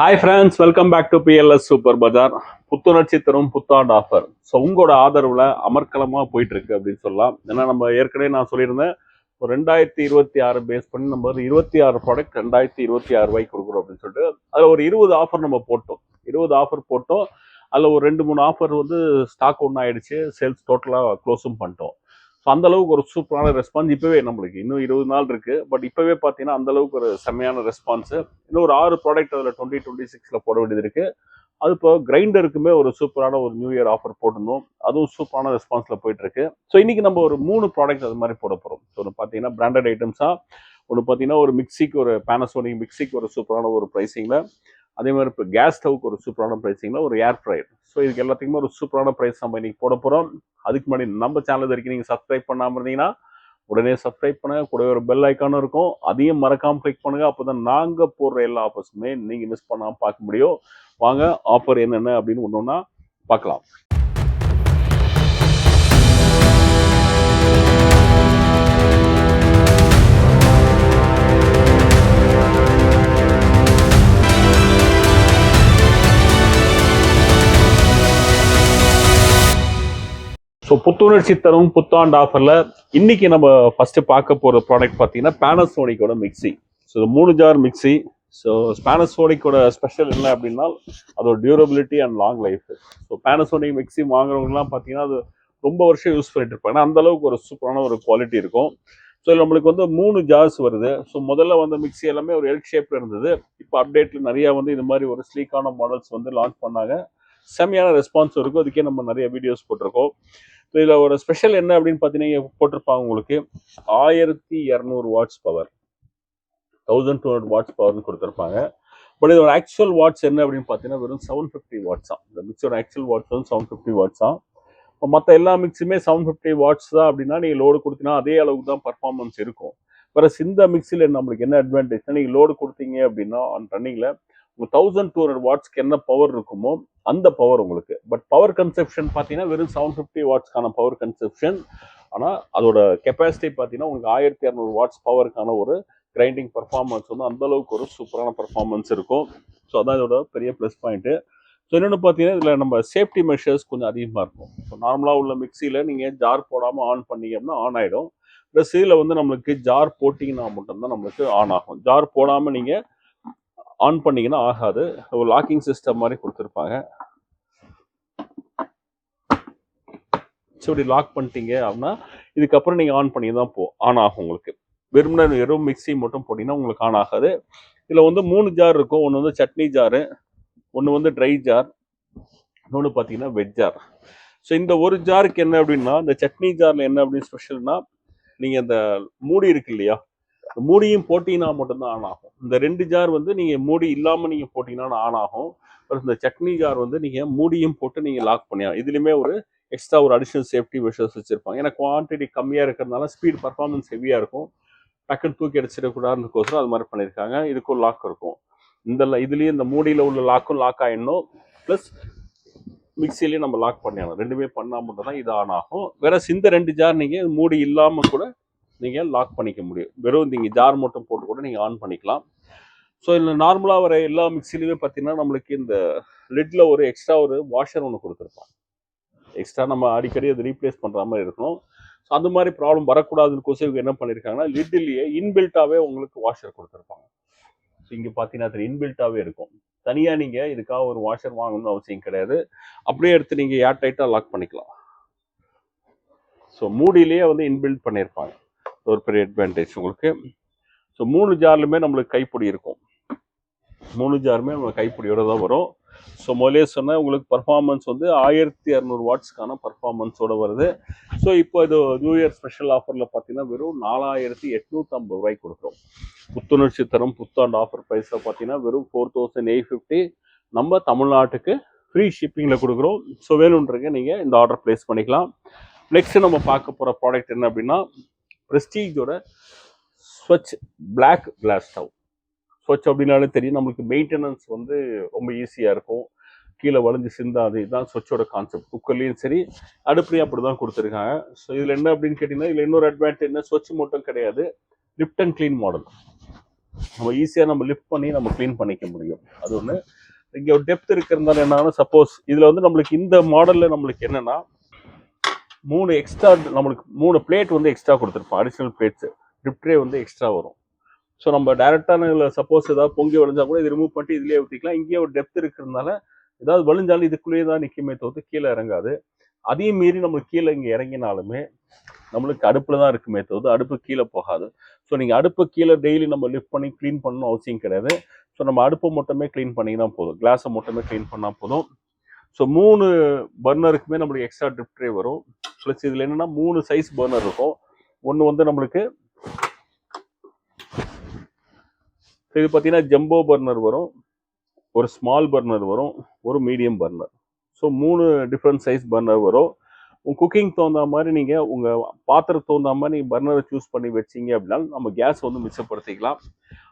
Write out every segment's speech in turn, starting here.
Hi friends welcome back to PLS super Bazaar புத்துணர்ச்சி தரும் புத்தாண்டு ஆஃபர் ஸோ உங்களோட ஆதரவில் அமர்க்கலமாக போயிட்டு இருக்கு அப்படின்னு சொல்லலாம். ஏன்னா நம்ம ஏற்கனவே நான் சொல்லியிருந்தேன் ஒரு ரெண்டாயிரத்தி இருபத்தி ஆறு பேஸ் பண்ணி நம்ம ஒரு இருபத்தி ஆறு ப்ராடக்ட் ரெண்டாயிரத்தி இருபத்தி ஆறு ரூபாய்க்கு கொடுக்குறோம் அப்படின்னு சொல்லிட்டு அதில் ஒரு இருபது ஆஃபர் நம்ம போட்டோம். இருபது ஆஃபர் போட்டோம். அதில் ஒரு ரெண்டு மூணு ஆஃபர் வந்து ஸ்டாக் ஒன்று ஆயிடுச்சு. சேல்ஸ் டோட்டலாக க்ளோஸும் பண்ணிட்டோம். ஸோ அந்த அளவுக்கு ஒரு சூப்பரான ரெஸ்பான்ஸ் இப்போவே நம்மளுக்கு. இன்னும் இருபது நாள் இருக்கு. பட் இப்போவே பார்த்தீங்கன்னா அந்த அளவுக்கு ஒரு செம்மையான ரெஸ்பான்ஸு இன்னும் ஒரு ஆறு ப்ராடக்ட் அதில் டுவெண்ட்டி டுவெண்ட்டி சிக்ஸில் போட வேண்டியது இருக்கு. அது இப்போ கிரைண்டருக்குமே ஒரு சூப்பரான ஒரு நியூ இயர் ஆஃபர் போட்டிருந்தோம். அதுவும் சூப்பரான ரெஸ்பான்ஸில் போயிட்டு இருக்கு. ஸோ இன்னைக்கு நம்ம ஒரு மூணு ப்ராடக்ட் அது மாதிரி போட போகிறோம் ஸோ ஒன்று பார்த்தீங்கன்னா பிராண்டட் ஐட்டம்ஸாக ஒன்று பார்த்தீங்கன்னா ஒரு மிக்சிக்கு ஒரு பேனசோனிக் மிக்சிக்கு ஒரு சூப்பரான ஒரு ப்ரைஸிங்கில் அதே மாதிரி இப்போ கேஸ் ஸ்டவ்க்கு ஒரு சூப்பரான ப்ரைஸிங்னா ஒரு ஏர் ஃப்ரையர் ஸோ இதுக்கு எல்லாத்துக்குமே ஒரு சூப்பரான ப்ரைஸ் நம்ம இன்னைக்கு போட போகிறோம் அதுக்கு முன்னாடி நம்ம சேனல் வரைக்கும் நீங்கள் சப்ஸ்கிரைப் பண்ணாமல் இருந்தீங்கன்னா உடனே சப்ஸ்கிரைப் பண்ணுங்க. கூட ஒரு பெல் ஐக்கானும் இருக்கும். அதையும் மறக்காம கிளிக் பண்ணுங்க. அப்போதான் நாங்கள் போடுற எல்லா ஆஃபர்ஸுமே நீங்கள் மிஸ் பண்ணாம பார்க்க முடியும். வாங்க ஆஃபர் என்னென்ன அப்படின்னு ஒன்று ஒன்றா பார்க்கலாம். ஸோ புத்துணர்ச்சி தரும் புத்தாண்டு ஆஃபரில் இன்னைக்கு நம்ம ஃபஸ்ட்டு பார்க்க போகிற ப்ராடக்ட் பார்த்தீங்கன்னா பேனசோனிக்கோட மிக்ஸி ஸோ மூணு ஜார் மிக்ஸி ஸோ பேனசோனிக்கோட ஸ்பெஷல் என்ன அப்படின்னா அதோட durability and long life so Panasonic mixie வாங்குறவங்கலாம் பார்த்தீங்கன்னா அது ரொம்ப வருஷம் யூஸ் பண்ணிட்டு இருப்பாங்க. அந்த அளவுக்கு ஒரு சூப்பரான ஒரு குவாலிட்டி இருக்கும். ஸோ நம்மளுக்கு வந்து மூணு ஜார்ஸ் வருது. ஸோ முதல்ல வந்த மிக்ஸி எல்லாமே ஒரு எல் ஷேப்பில் இருந்தது. இப்போ அப்டேட்ல நிறையா வந்து இது மாதிரி ஒரு ஸ்லீக்கான மாடல்ஸ் வந்து லான்ச் பண்ணாங்க. செம்மையான ரெஸ்பான்ஸ் இருக்கும். அதுக்கே நம்ம நிறைய வீடியோஸ் போட்டிருக்கோம். இதில் ஒரு ஸ்பெஷல் என்ன அப்படின்னு பார்த்தீங்கன்னா போட்டிருப்பாங்க உங்களுக்கு. ஆயிரத்தி இரநூறு watts power thousand two hundred watts பவர்னு கொடுத்துருப்பாங்க. பட் இதோட ஆக்சுவல் வாட்ஸ் என்ன அப்படின்னு பார்த்தீங்கன்னா வெறும் செவன் ஃபிஃப்டி வாட்ஸ் தான். இந்த மிக்ஸோட ஆக்சுவல் வாட்ஸ் வந்து செவன் ஃபிஃப்டி வாட்ஸ் தான். இப்போ மற்ற எல்லா மிக்ஸுமே செவன் ஃபிஃப்டி வாட்ஸ் தான் அப்படின்னா நீங்கள் லோடு கொடுத்தீங்கன்னா அதே அளவுக்கு தான் பர்ஃபார்மன்ஸ் இருக்கும். வேறு இந்த மிக்ஸில் நம்மளுக்கு என்ன அட்வான்டேஜ்னா நீங்கள் லோடு கொடுத்தீங்க அப்படின்னா ரன்னிங்கில் தௌசண்ட் டூ ஹண்ட்ரட் வாட்ஸ்க்கு என்ன பவர் இருக்குமோ அந்த பவர் உங்களுக்கு. பட் பவர் கன்செப்ஷன் பார்த்தீங்கன்னா வெறும் செவன் ஃபிஃப்டி வாட்ஸ்க்கான பவர் கன்செப்ஷன் ஆனால் அதோட கெப்பாசிட்டி பார்த்தீங்கன்னா உங்களுக்கு ஆயிரத்தி இரநூறு வாட்ஸ் பவருக்கான ஒரு கிரைண்டிங் பர்ஃபார்மன்ஸ் வந்து அந்தளவுக்கு ஒரு சூப்பரான பர்ஃபார்மன்ஸ் இருக்கும். ஸோ அதான் இதோட பெரிய ப்ளஸ் பாயிண்ட்டு ஸோ இன்னொன்று பார்த்தீங்கன்னா இதில் நம்ம சேஃப்டி மெஷர்ஸ் கொஞ்சம் அதிகமாக இருக்கும். ஸோ நார்மலாக உள்ள மிக்சியில் நீங்கள் ஜார் போடாமல் ஆன் பண்ணீங்க அப்படின்னா ஆன் ஆகிடும் ப்ளஸ் இதில் வந்து நம்மளுக்கு ஜார் போட்டிங்கன்னா மட்டும்தான் நம்மளுக்கு ஆன் ஆகும். ஜார் போடாமல் நீங்கள் ஆன் பண்ணிங்கன்னா ஆகாது. ஒரு லாக்கிங் சிஸ்டம் மாதிரி கொடுத்துருப்பாங்க. ஸோ இப்படி லாக் பண்ணிட்டீங்க அப்படின்னா இதுக்கப்புறம் நீங்கள் ஆன் பண்ணி தான் போ ஆன் ஆகும் உங்களுக்கு. வெறும்னா வெறும் மிக்ஸி மட்டும் போட்டிங்கன்னா உங்களுக்கு ஆன் ஆகாது. இதில் வந்து மூணு ஜார் இருக்கும். ஒன்று வந்து சட்னி ஜாரு ஒன்று வந்து ட்ரை ஜார் இன்னொன்று பார்த்தீங்கன்னா வெஜ் ஜார் ஸோ இந்த ஒரு ஜாருக்கு என்ன அப்படின்னா இந்த சட்னி ஜாரில் என்ன அப்படின்னு ஸ்பெஷல்னா நீங்கள் இந்த மூடி இருக்கு இல்லையா? மூடியும் போட்டிங்கன்னா மட்டும்தான் ஆன் ஆகும். இந்த ரெண்டு ஜார் வந்து நீங்கள் மூடி இல்லாமல் நீங்கள் போட்டிங்கன்னா ஆன் ஆகும். அப்புறம் இந்த சட்னி ஜார் வந்து நீங்கள் மூடியும் போட்டு நீங்கள் லாக் பண்ணியா இதுலேயுமே ஒரு எக்ஸ்ட்ரா ஒரு அடிஷனல் சேஃப்டி மெஷர்ஸ் வச்சுருப்பாங்க. ஏன்னா குவான்டிட்டி கம்மியாக இருக்கிறதுனால ஸ்பீட் பர்ஃபார்மன்ஸ் ஹெவியாக இருக்கும். டக்குன்னு தூக்கி அடிச்சிடக்கூடாதுன்றக்கோசரம் அது மாதிரி பண்ணியிருக்காங்க. இதுக்கும் லாக் இருக்கும். இந்த இதுலேயும் இதுலயும் இந்த மூடியில் உள்ள லாக்கும் லாக் ஆயிடணும். ப்ளஸ் மிக்சிலையும் நம்ம லாக் பண்ணிடணும் ரெண்டுமே பண்ணால் மட்டும் தான் இது ஆன் ஆகும். வேற இந்த ரெண்டு ஜார் நீங்கள் மூடி இல்லாமல் கூட நீங்கள் லாக் பண்ணிக்க முடியும். வெறும் நீங்கள் ஜார் மட்டும் போட்டு கூட நீங்கள் ஆன் பண்ணிக்கலாம். ஸோ இதில் நார்மலாக வர எல்லா மிக்சிலையுமே பார்த்தீங்கன்னா நம்மளுக்கு இந்த லிட்டில் ஒரு எக்ஸ்ட்ரா ஒரு வாஷர் ஒன்று கொடுத்துருப்பாங்க. எக்ஸ்ட்ரா நம்ம அடிக்கடி அதை ரீப்ளேஸ் பண்ணுற மாதிரி இருக்கணும். ஸோ அந்த மாதிரி ப்ராப்ளம் வரக்கூடாதுன்னு இவங்க என்ன பண்ணியிருக்காங்கன்னா லிட்டிலேயே இன்பில்ட்டாகவே உங்களுக்கு வாஷர் கொடுத்துருப்பாங்க. ஸோ இங்கே பார்த்தீங்கன்னா அது இன்பில்ட்டாகவே இருக்கும். தனியாக நீங்கள் இதுக்காக ஒரு வாஷர் வாங்கணும்னு அவசியம் கிடையாது. அப்படியே எடுத்து நீங்கள் ஏர் டைட்டாக லாக் பண்ணிக்கலாம். ஸோ மூடியிலேயே வந்து இன்பில்ட் பண்ணியிருப்பாங்க ஒரு பெரிய அட்வான்டேஜ் உங்களுக்கு. ஸோ மூணு ஜார்லுமே நம்மளுக்கு கைப்பிடி இருக்கும். மூணு ஜாருமே நம்ம கைப்பிடியோட தான் வரும். ஸோ முதலே சொன்னால் உங்களுக்கு பர்ஃபார்மன்ஸ் வந்து ஆயிரத்தி இரநூறு வாட்ஸ்க்கான பர்ஃபார்மன்ஸோடு வருது. ஸோ இப்போ இது நியூ இயர் ஸ்பெஷல் ஆஃபரில் பார்த்தீங்கன்னா வெறும் நாலாயிரத்தி எட்நூற்றம்பது ரூபாய்க்கு கொடுக்குறோம். புத்துணர்ச்சி தரும் புத்தாண்டு ஆஃபர் ப்ரைஸில் பார்த்தீங்கன்னா வெறும் ஃபோர் தௌசண்ட் எயிட் ஃபிஃப்டி நம்ம தமிழ்நாட்டுக்கு ஃப்ரீ ஷிப்பிங்கில் கொடுக்குறோம். ஸோ வேணுன்றங்க நீங்கள் இந்த ஆர்டர் ப்ளேஸ் பண்ணிக்கலாம். நெக்ஸ்ட் நம்ம பார்க்க போகிற ப்ராடக்ட் என்ன அப்படின்னா ப்ரெஸ்டீஜோட Svachh black glass stove Svachh அப்படின்னாலே தெரியும். நம்மளுக்கு மெயின்டெனன்ஸ் வந்து ரொம்ப ஈஸியாக இருக்கும். கீழே வளைஞ்சு சிந்தாது. இதுதான் ஸ்வச்சோட கான்செப்ட் குக்கர்லேயும் சரி அடுப்புலையும் அப்படி தான் கொடுத்துருக்காங்க. ஸோ இதில் என்ன அப்படின்னு கேட்டிங்கன்னா இதில் இன்னொரு அட்வான்டேஜ் என்ன? ஸ்வச் மட்டும் கிடையாது. லிஃப்ட் அண்ட் க்ளீன் மாடல் நம்ம ஈஸியாக நம்ம லிஃப்ட் பண்ணி நம்ம க்ளீன் பண்ணிக்க முடியும். அது ஒன்று இங்கே ஒரு டெப்த் இருக்கிறதுனால என்னன்னா சப்போஸ் இதில் வந்து நம்மளுக்கு இந்த மாடலில் நம்மளுக்கு என்னென்னா மூணு எக்ஸ்ட்ரா நம்மளுக்கு மூணு பிளேட் வந்து எக்ஸ்ட்ரா கொடுத்துருப்போம். அடிஷ்னல் பிளேட்ஸு ட்ரிப் ட்ரே வந்து எக்ஸ்ட்ரா வரும். ஸோ நம்ம டேரெக்டான இதில் சப்போஸ் ஏதாவது பொங்கி வளைஞ்சா கூட இது ரிமூவ் பண்ணிட்டு இதுலேயே ஊற்றிக்கலாம் இங்கேயே ஒரு டெப்த் இருக்கிறதுனால ஏதாவது வலிஞ்சாலும் இதுக்குள்ளேயே தான் நிற்குமே தவிர்த்து கீழே இறங்காது. அதையும் மீறி நம்மளுக்கு கீழே இங்கே இறங்கினாலுமே நம்மளுக்கு அடுப்பில் தான் இருக்குமே தவிர்த்து அடுப்பு கீழே போகாது. ஸோ நீங்கள் அடுப்பு கீழே டெய்லி நம்ம லிஃப்ட் பண்ணி க்ளீன் பண்ணணும் அவசியம் கிடையாது. ஸோ நம்ம அடுப்பை மட்டுமே க்ளீன் பண்ணிங்கன்னா போதும். கிளாஸை மட்டுமே க்ளீன் பண்ணால் போதும். ஸோ மூணு பர்னருக்குமே நம்மளுக்கு எக்ஸ்ட்ரா ட்ரிப் ட்ரே வரும். ப்ளஸ் இதில் என்னென்னா மூணு சைஸ் பர்னர் இருக்கும். ஒன்று வந்து நம்மளுக்கு இது பார்த்தீங்கன்னா ஜம்போ பர்னர் வரும். ஒரு ஸ்மால் பர்னர் வரும். ஒரு மீடியம் பர்னர் ஸோ மூணு டிஃப்ரெண்ட் சைஸ் பர்னர் வரும். உங்கள் குக்கிங் தகுந்த மாதிரி நீங்கள் உங்கள் பாத்திரத்துக்கு தகுந்த மாதிரி நீங்கள் பர்னரை சூஸ் பண்ணி வச்சீங்க அப்படின்னா நம்ம கேஸ் வந்து மிச்சப்படுத்திக்கலாம்.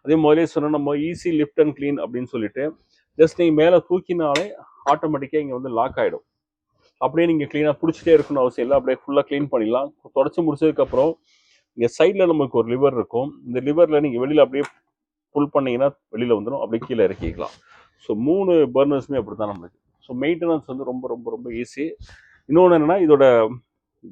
அதே மாதிரியே சொன்னால் நம்ம ஈஸி லிஃப்ட் அண்ட் க்ளீன் அப்படின்னு சொல்லிட்டு ஜஸ்ட் நீங்கள் மேலே தூக்கினாலே ஆட்டோமேட்டிக்காக இங்கே வந்து லாக் ஆகிடும் அப்படியே நீங்கள் க்ளீனாக பிடிச்சிட்டே இருக்கணும் அவசியம் இல்லை. அப்படியே ஃபுல்லாக க்ளீன் பண்ணிடலாம். தொடச்சி முடிச்சதுக்கப்புறம் இங்கே சைடில் நமக்கு ஒரு லிவர் இருக்கும். இந்த லிவரில் நீங்கள் வெளியில் அப்படியே புல் பண்ணீங்கன்னா வெளியில் வந்துடும் அப்படியே கீழே இறக்கிக்கலாம். ஸோ மூணு பர்னர்ஸுமே அப்படி தான் நம்மளுக்கு. ஸோ மெயின்டெனன்ஸ் வந்து ரொம்ப ரொம்ப ரொம்ப ஈஸி இன்னொன்று என்னென்னா இதோட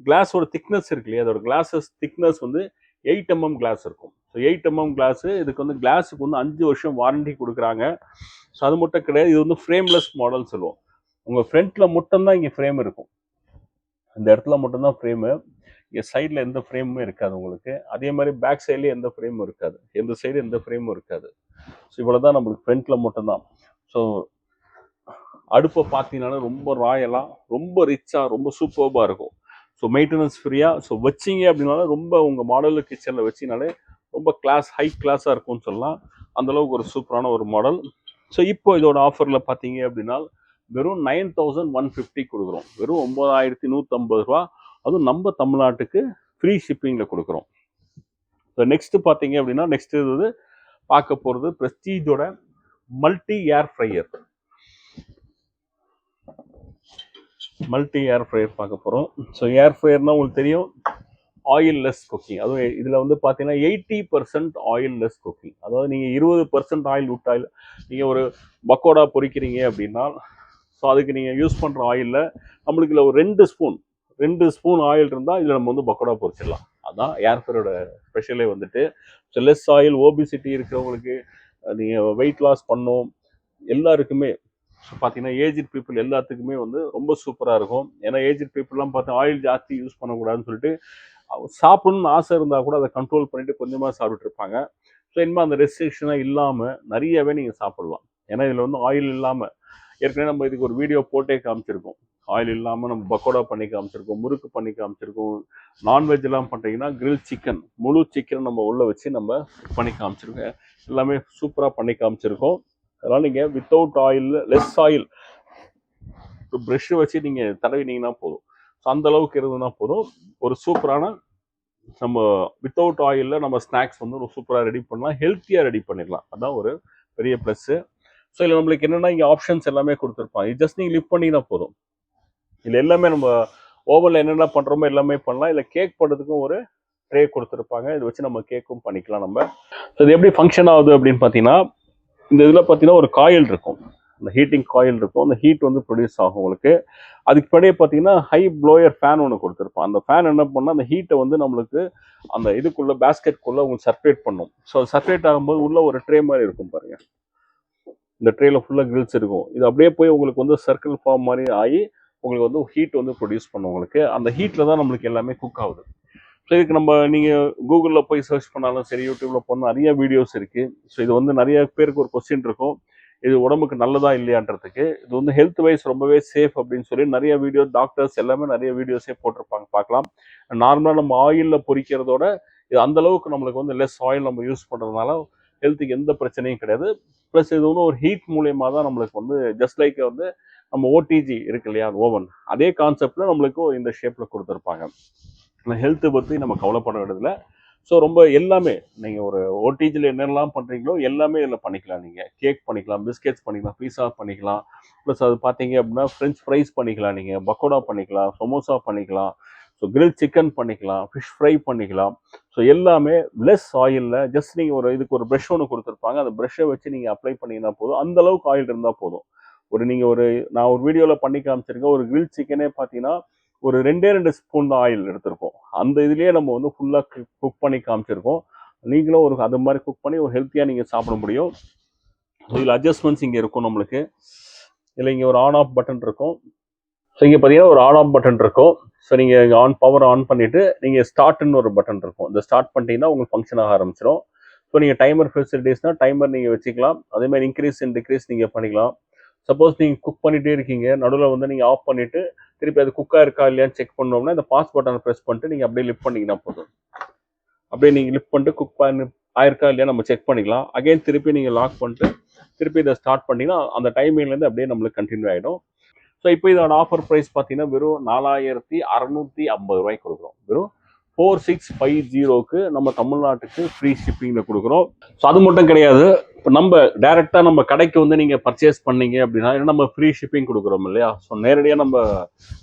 கிளாஸோட திக்னஸ் இருக்கு இல்லையா? அதோட கிளாஸஸ் திக்னஸ் வந்து எயிட் எம்எம் கிளாஸ் இருக்கும். ஸோ எயிட் எம்எம் கிளாஸு இதுக்கு வந்து கிளாஸுக்கு வந்து அஞ்சு வருஷம் வாரண்டி கொடுக்குறாங்க. ஸோ அது மட்டும் கிடையாது. இது வந்து ஃப்ரேம்லெஸ் மாடல் சொல்லுவோம். உங்கள் ஃப்ரண்ட்டில் மட்டும்தான் இங்கே ஃப்ரேம் இருக்கும். இந்த இடத்துல மட்டும்தான் ஃப்ரேமு இங்கே சைடில் எந்த ஃப்ரேமுமே இருக்காது உங்களுக்கு. அதே மாதிரி பேக் சைட்லேயும் எந்த ஃப்ரேமும் இருக்காது. எந்த சைடு எந்த ஃப்ரேமும் இருக்காது. ஸோ இவ்வளோ தான் நம்மளுக்கு ஃப்ரண்ட்டில் மட்டும்தான். ஸோ அடுப்பை பார்த்தீங்கன்னா ரொம்ப ராயலாக ரொம்ப ரிச்சாக ரொம்ப சூப்பர்பாக இருக்கும். ஸோ மெயின்டெனன்ஸ் ஃப்ரீயாக ஸோ வச்சிங்க அப்படின்னாலும் ரொம்ப உங்கள் மாடலில் கிச்சனில் வச்சினாலே ரொம்ப கிளாஸ் ஹை கிளாஸாக இருக்கும்னு சொல்லலாம். அந்தளவுக்கு ஒரு சூப்பரான ஒரு மாடல் ஸோ இப்போ இதோட ஆஃபரில் பார்த்தீங்க அப்படின்னா வெறும் நைன் தௌசண்ட் ஒன் ஃபிஃப்டி கொடுக்குறோம். வெறும் ஒம்பதாயிரத்தி நூற்றம்பது ரூபா. அதுவும் நம்ம தமிழ்நாட்டுக்கு ஃப்ரீ ஷிப்பிங்கில் கொடுக்குறோம். ஸோ நெக்ஸ்ட்டு பார்த்தீங்க அப்படின்னா நெக்ஸ்ட் இது பார்க்க போகிறது ப்ரெஸ்டீஜோட multi air fryer multi air fryer பார்க்க போகிறோம் ஸோ ஏர் ஃப்ரையர்னால் உங்களுக்கு தெரியும் ஆயில் லெஸ் குக்கிங் அதுவும் இதில் வந்து பார்த்தீங்கன்னா எயிட்டி பர்சன்ட் ஆயில்லெஸ் குக்கிங் அதாவது நீங்கள் இருபது பர்சன்ட் ஆயில் விட்டாயில் நீங்கள் ஒரு பக்கோடா பொறிக்கிறீங்க அப்படின்னா ஸோ அதுக்கு நீங்கள் யூஸ் பண்ணுற ஆயிலில் நம்மளுக்கு இதில் ஒரு ரெண்டு ஸ்பூன் ரெண்டு ஸ்பூன் ஆயில் இருந்தால் இதில் நம்ம வந்து பக்கோடா பொரிச்சிடலாம் அதுதான் ஏர் ஸ்பெஷலே வந்துட்டு. ஸோ லெஸ் ஆயில் ஓபிசிட்டி இருக்கிறவங்களுக்கு நீங்கள் வெயிட் லாஸ் பண்ணோம். எல்லாருக்குமே ஸோ பார்த்தீங்கன்னா ஏஜ்ட் பீப்புள் எல்லாத்துக்குமே வந்து ரொம்ப சூப்பராக இருக்கும். ஏன்னா ஏஜ்ட் பீப்புளெலாம் பார்த்தா ஆயில் ஜாஸ்தி யூஸ் பண்ணக்கூடாதுன்னு சொல்லிட்டு சாப்பிடணும்னு ஆசை இருந்தால் கூட அதை கண்ட்ரோல் பண்ணிட்டு கொஞ்சமாக சாப்பிட்டுட்டு இருப்பாங்க. ஸோ இனிமேல் அந்த ரெஸ்ட்ரிக்ஷனாக இல்லாமல் நிறையவே நீங்கள் சாப்பிடலாம். ஏன்னா இதில் வந்து ஆயில் இல்லாமல் ஏற்கனவே நம்ம இதுக்கு ஒரு வீடியோ போட்டே காமிச்சிருக்கோம். ஆயில் இல்லாமல் நம்ம பக்கோடா பண்ணி காமிச்சிருக்கோம் முறுக்கு பண்ணி காமிச்சிருக்கோம். நான்வெஜ்லாம் பண்ணிட்டீங்கன்னா கிரில் சிக்கன் முழு சிக்கன் நம்ம உள்ளே வச்சு நம்ம பண்ணி காமிச்சிருக்கோம். எல்லாமே சூப்பராக பண்ணி காமிச்சிருக்கோம். அதனால் நீங்கள் வித்தவுட் ஆயில் லெஸ் ஆயில் ப்ரெஷ்ஷை வச்சு நீங்கள் தடவினீங்கன்னா போதும். ஸோ அந்த அளவுக்கு இருந்ததுன்னா போதும். ஒரு சூப்பரான நம்ம வித்தவுட் ஆயிலில் நம்ம ஸ்நாக்ஸ் வந்து ஒரு சூப்பராக ரெடி பண்ணலாம். ஹெல்த்தியாக ரெடி பண்ணிடலாம். அதான் ஒரு பெரிய ப்ளஸ்ஸு ஸோ இதில் நம்மளுக்கு என்னென்னா இங்கே ஆப்ஷன்ஸ் எல்லாமே கொடுத்துருப்பாங்க. இது ஜஸ்ட் நீங்கள் லிப் பண்ணிங்கன்னா போதும். இதில் எல்லாமே நம்ம ஓவனில் என்னென்ன பண்ணுறோமோ எல்லாமே பண்ணலாம். இல்லை கேக் பண்ணுறதுக்கும் ஒரு ட்ரே கொடுத்துருப்பாங்க. இதை வச்சு நம்ம கேக்கும் பண்ணிக்கலாம் நம்ம. ஸோ இது எப்படி ஃபங்க்ஷன் ஆகுது அப்படின்னு பார்த்தீங்கன்னா இந்த இதில் பார்த்தீங்கன்னா ஒரு காயில் இருக்கும். அந்த ஹீட்டிங் காயில் இருக்கும். அந்த ஹீட் வந்து ப்ரொடியூஸ் ஆகும் உங்களுக்கு. அதுக்கு பின்னாடியே பார்த்தீங்கன்னா ஹை ப்ளோயர் ஃபேன் ஒன்று கொடுத்துருப்பான். அந்த ஃபேன் என்ன பண்ணால் அந்த ஹீட்டை வந்து நம்மளுக்கு அந்த இதுக்குள்ளே பேஸ்கெட்குள்ளே உங்களுக்கு சர்க்குலேட் பண்ணும். ஸோ சர்க்குலேட் ஆகும்போது உள்ளே ஒரு ட்ரே மாதிரி இருக்கும் பாருங்கள் இந்த ட்ரேயில் ஃபுல்லாக கிரில்ஸ் இருக்கும். இது அப்படியே போய் உங்களுக்கு வந்து சர்க்கிள் ஃபார்ம் மாதிரி ஆகி உங்களுக்கு வந்து ஹீட் வந்து ப்ரொடியூஸ் பண்ணும் உங்களுக்கு. அந்த ஹீட்டில் தான் நம்மளுக்கு எல்லாமே குக் ஆகுது. ஸோ இதுக்கு நம்ம நீங்கள் கூகுளில் போய் சர்ச் பண்ணாலும் சரி யூடியூப்பில் போனால் நிறைய வீடியோஸ் இருக்குது ஸோ இது வந்து நிறைய பேருக்கு ஒரு கொஸ்டின் இருக்கும். இது உடம்புக்கு நல்லதா இல்லையான்றதுக்கு. இது வந்து ஹெல்த் வைஸ் ரொம்பவே சேஃப் அப்படின்னு சொல்லி நிறைய வீடியோ டாக்டர்ஸ் எல்லாமே நிறைய வீடியோஸே போட்டிருப்பாங்க. பார்க்கலாம். நார்மலாக நம்ம ஆயிலில் பொறிக்கிறதோட இது அந்த அளவுக்கு நம்மளுக்கு வந்து லெஸ் ஆயில் நம்ம யூஸ் பண்ணுறதுனால ஹெல்த்துக்கு எந்த பிரச்சனையும் கிடையாது. ப்ளஸ் இது வந்து ஒரு ஹீட் மூலியமாக தான் நம்மளுக்கு வந்து ஜஸ்ட் லைக் வந்து நம்ம ஓடிஜி இருக்கு இல்லையா ஓவன் அதே கான்செப்டில் நம்மளுக்கு இந்த ஷேப்பில் கொடுத்துருப்பாங்க. ஹெல்த்தை பற்றி நம்ம கவலைப்பட வேண்டியதில்லை. ஸோ ரொம்ப எல்லாமே நீங்கள் ஒரு ஓடிஜியில் என்னெல்லாம் பண்ணுறீங்களோ எல்லாமே இதில் பண்ணிக்கலாம். நீங்கள் கேக் பண்ணிக்கலாம் பிஸ்கெட்ஸ் பண்ணிக்கலாம் பீஸா பண்ணிக்கலாம். ப்ளஸ் அது பார்த்தீங்க அப்படின்னா ஃப்ரெஞ்ச் ஃப்ரைஸ் பண்ணிக்கலாம் நீங்கள் பக்கோடா பண்ணிக்கலாம் சமோசா பண்ணிக்கலாம். ஸோ கிரில் சிக்கன் பண்ணிக்கலாம் ஃபிஷ் ஃப்ரை பண்ணிக்கலாம். ஸோ எல்லாமே லெஸ் ஆயிலில் ஜஸ்ட் நீங்கள் ஒரு இதுக்கு ஒரு ப்ரெஷ் ஒன்று கொடுத்துருப்பாங்க. அந்த ப்ரெஷ்ஷை வச்சு நீங்கள் அப்ளை பண்ணிங்கன்னா போதும். அந்த அளவுக்கு ஆயில் இருந்தால் போதும். ஒரு நீங்கள் ஒரு நான் ஒரு வீடியோவில் பண்ணி காமிச்சிருக்கேன். ஒரு கிரில் சிக்கனே பார்த்தீங்கன்னா ஒரு ரெண்டே ரெண்டு ஸ்பூன் தான் ஆயில் எடுத்திருக்கோம் அந்த இதுலேயே நம்ம வந்து ஃபுல்லாக குக் பண்ணி காமிச்சிருக்கோம். நீங்களும் ஒரு அது மாதிரி குக் பண்ணி ஒரு ஹெல்த்தியாக நீங்கள் சாப்பிட முடியும். இதில் அட்ஜஸ்ட்மெண்ட்ஸ் இங்கே இருக்கும் நம்மளுக்கு. இல்லை இங்கே ஒரு ஆன் ஆஃப் பட்டன் இருக்கும். ஸோ இங்கே பார்த்தீங்கன்னா ஒரு ஆன் ஆஃப் பட்டன் இருக்கும். ஸோ நீங்கள் இங்கே ஆன் பவர் ஆன் பண்ணிவிட்டு நீங்கள் ஸ்டார்ட்னு ஒரு பட்டன் இருக்கும். இந்த ஸ்டார்ட் பண்ணிட்டீங்கன்னா உங்களுக்கு ஃபங்க்ஷன் ஆக ஆரம்பிச்சிடும் ஸோ நீங்கள் டைமர் ஃபெசிலிட்டிஸ்னால் டைமர் நீங்கள் வச்சுக்கலாம். அதேமாதிரி இன்க்ரீஸ் அண்ட் டிக்ரீஸ் நீங்கள் பண்ணிக்கலாம். சப்போஸ் நீங்கள் குக் பண்ணிகிட்டே இருக்கீங்க. நடுவில் வந்து நீங்கள் ஆஃப் பண்ணிவிட்டு திருப்பி அது குக்காக இருக்கா இல்லையான்னு செக் பண்ணோம்னா இந்த பாஸ் பட்டனை ப்ரெஸ் பண்ணிட்டு நீங்கள் அப்படியே லிஃப்ட் பண்ணிங்கன்னா போதும். அப்படியே நீங்கள் லிஃப்ட் பண்ணிட்டு குக் பண்ணி ஆயிருக்கா இல்லையா நம்ம செக் பண்ணிக்கலாம். அகைன் திருப்பி நீங்கள் லாக் பண்ணிட்டு திருப்பி இதை ஸ்டார்ட் பண்ணிங்கன்னா அந்த டைமிங்லேருந்து அப்படியே நம்மளுக்கு கண்டினியூ ஆகிடும் ஸோ இப்போ இதோட ஆஃபர் ப்ரைஸ் பார்த்தீங்கன்னா வெறும் நாலாயிரத்தி அறநூற்றி ஐம்பது ரூபாய்க்கு கொடுக்குறோம். வெறும் ஃபோர் சிக்ஸ் ஃபைவ் ஜீரோக்கு நம்ம தமிழ்நாட்டுக்கு ஃப்ரீ ஷிப்பிங்கில் கொடுக்குறோம். ஸோ அது மட்டும் கிடையாது. இப்போ நம்ம டைரெக்டாக நம்ம கடைக்கு வந்து நீங்கள் பர்ச்சேஸ் பண்ணீங்க அப்படின்னா ஏன்னா நம்ம ஃப்ரீ ஷிப்பிங் கொடுக்குறோம் இல்லையா? ஸோ நேரடியாக நம்ம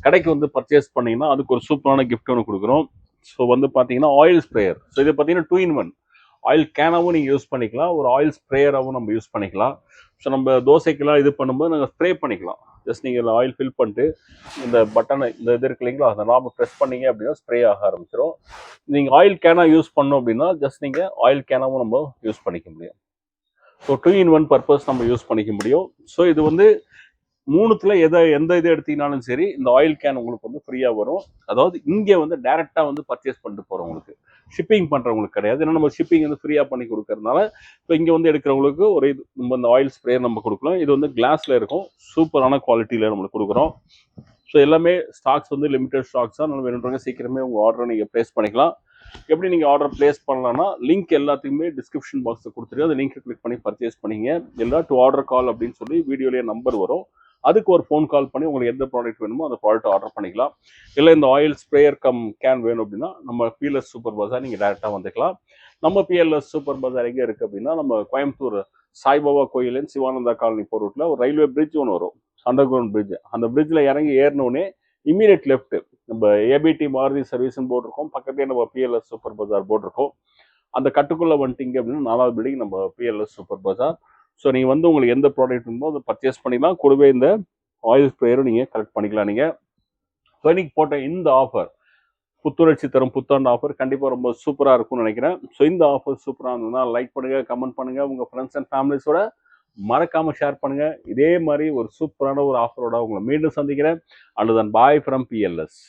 கடைக்கு வந்து பர்ச்சேஸ் பண்ணீங்கன்னா அதுக்கு ஒரு சூப்பரான கிஃப்ட் ஒன்று கொடுக்குறோம். ஸோ வந்து பார்த்தீங்கன்னா ஆயில் ஸ்ப்ரேயர் ஸோ இது பார்த்தீங்கன்னா டூ இன் ஒன் ஆயில் கேனாவும் நீங்கள் யூஸ் பண்ணிக்கலாம். ஒரு ஆயில் ஸ்ப்ரேயராகவும் நம்ம யூஸ் பண்ணிக்கலாம். ஸோ நம்ம தோசைக்கெல்லாம் இது பண்ணும்போது நாங்கள் ஸ்ப்ரே பண்ணிக்கலாம். ஜஸ்ட் நீங்கள் ஆயில் ஃபில் பண்ணிட்டு இந்த பட்டனை இந்த இது இருக்கு இல்லைங்களா? அந்த நாம ப்ரெஸ் பண்ணீங்க அப்படின்னா ஸ்ப்ரே ஆக ஆரம்பிச்சிடும் நீங்கள் ஆயில் கேனாக யூஸ் பண்ணோம் அப்படின்னா ஜஸ்ட் நீங்கள் ஆயில் கேனாவும் நம்ம யூஸ் பண்ணிக்க முடியும். So two in one purpose நம்ம யூஸ் பண்ணிக்க முடியும். ஸோ இது வந்து மூணுத்தில் எதை எந்த இது எடுத்தீங்கனாலும் சரி இந்த ஆயில் கேன் உங்களுக்கு வந்து ஃப்ரீயாக வரும். அதாவது இங்கே வந்து டேரெக்டாக வந்து பர்ச்சேஸ் பண்ணிட்டு போகிறவங்களுக்கு ஷிப்பிங் பண்ணுறவங்களுக்கு கிடையாது. ஏன்னா நம்ம ஷிப்பிங் வந்து ஃப்ரீயாக பண்ணி கொடுக்கறதுனால இப்போ இங்கே வந்து எடுக்கிறவங்களுக்கு ஒரு இது நம்ம இந்த ஆயில் ஸ்ப்ரே நம்ம கொடுக்கலாம். இது வந்து கிளாஸில் இருக்கும். சூப்பரான குவாலிட்டியில் நம்மளுக்கு கொடுக்குறோம். ஸோ எல்லாமே ஸ்டாக்ஸ் வந்து லிமிடெட் ஸ்டாக்ஸ் தான். நம்ம வேணுன்றவங்க சீக்கிரமே உங்கள் ஆர்டரை நீங்கள் ப்ளேஸ் பண்ணிக்கலாம். எப்படி நீங்கள் ஆர்டர் ப்ளேஸ் பண்ணலாம்னா லிங்க் எல்லாத்துக்குமே டிஸ்கிரிப்ஷன் பாக்ஸில் கொடுத்துட்டு அந்த லிங்க்கை கிளிக் பண்ணி பர்ச்சேஸ் பண்ணிங்க. இல்லை டு ஆர்டர் கால் அப்படின்னு சொல்லி வீடியோலேயே நம்பர் வரும். அதுக்கு ஒரு ஃபோன் கால் பண்ணி உங்களுக்கு எந்த ப்ராடக்ட் வேணுமோ அந்த ப்ராடக்ட் ஆர்டர் பண்ணிக்கலாம். இல்லை இந்த ஆயில் ஸ்ப்ரேயர் கம் கேன் வேணும் அப்படின்னா நம்ம பிஎல்எஸ் சூப்பர் பஜார் நீங்கள் டேரெக்டாக வந்துக்கலாம். நம்ம பிஎல்எஸ் சூப்பர் பஜார் எங்கே இருக்குது அப்படின்னா நம்ம கோயம்புத்தூர் சாய்பாபா கோயிலின் சிவானந்தா காலனி போர் ரூட்டில் ஒரு ரயில்வே பிரிட்ஜ் ஒன்று வரும். அண்டர் கிரவுண்ட் பிரிட்ஜ் அந்த பிரிட்ஜில் இறங்கி ஏறினோடனே இம்மீடியட் லெஃப்ட் நம்ம ஏபிடி மாருதி சர்வீஸ்னு போட்டிருக்கோம். பக்கத்துலேயே நம்ம பிஎல்எஸ் சூப்பர் பஜார் போட்டிருக்கோம். அந்த கட்டுக்குள்ளே வந்துட்டீங்க அப்படின்னா நாலாவது பில்டிங் நம்ம பிஎல்எஸ் சூப்பர் பஜார். ஸோ நீங்கள் வந்து உங்களுக்கு எந்த ப்ராடக்ட் இருந்தோ அதை பர்ச்சேஸ் பண்ணிக்கலாம். கூடவே இந்த ஆயில் ஸ்ப்ரேயரும் நீங்கள் கலெக்ட் பண்ணிக்கலாம் நீங்கள் ஸோ இன்னைக்கு போட்ட இந்த ஆஃபர் புத்துணர்ச்சி தரும் புத்தாண்டு ஆஃபர் கண்டிப்பாக ரொம்ப சூப்பராக இருக்கும்னு நினைக்கிறேன். ஸோ இந்த ஆஃபர் சூப்பராக இருந்ததுன்னா லைக் பண்ணுங்கள் கமெண்ட் பண்ணுங்கள் உங்கள் ஃப்ரெண்ட்ஸ் அண்ட் ஃபேமிலிஸோட மறக்காமல் ஷேர் பண்ணுங்கள் இதே மாதிரி ஒரு சூப்பரான ஒரு ஆஃபரோட உங்களை மீண்டும் சந்திக்கிறேன். And then bye from BLS